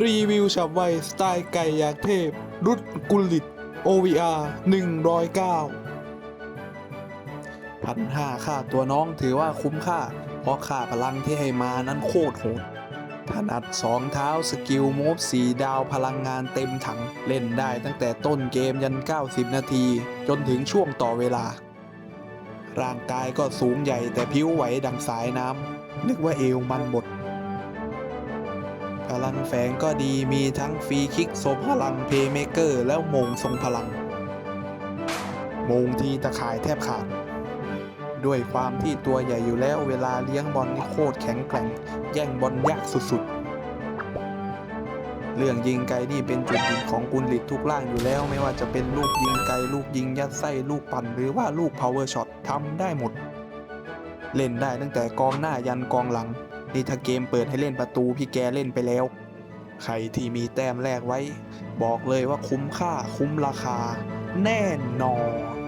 รีวิวฉับไวสไตล์ไก่อยากเทพ รุดกุลิต OVR 109พันห้าค่าตัวน้องถือว่าคุ้มค่า เพราะค่าพลังที่ให้มานั้นโคตรโหดถนัดสองเท้าสกิลมูฟสีดาวพลังงานเต็มถัง เล่นได้ตั้งแต่ต้นเกมยัน 90 นาที จนถึงช่วงต่อเวลา ร่างกายก็สูงใหญ่แต่ผิวไหวดังสายน้ำนึกว่าเอวมันบด ลังแฝงก็ดีมีทั้งฟรีคิกทรงพลังเพย์เมเกอร์แล้วมงทรงพลัง มงที่ตะข่ายแทบขาด ด้วยความที่ตัวใหญ่อยู่แล้วเวลาเลี้ยงบอลนี่โคตรแข็งแกร่ง แย่งบอลยากสุดๆ เรื่องยิงไกลนี่เป็นจุดเด่นของกุลลิตทุกล่างอยู่แล้ว ไม่ว่าจะเป็นลูกยิงไกลลูกยิงยัดไส้ลูกปั่นหรือว่าลูก power shot ทำได้หมด เล่นได้ตั้งแต่กองหน้ายันกองหลัง นี่ถ้าเกมเปิดให้เล่นประตูพี่แกเล่นไปแล้ว ใครที่มีแต้มแรกไว้ บอกเลยว่าคุ้มค่าคุ้มราคา แน่นอน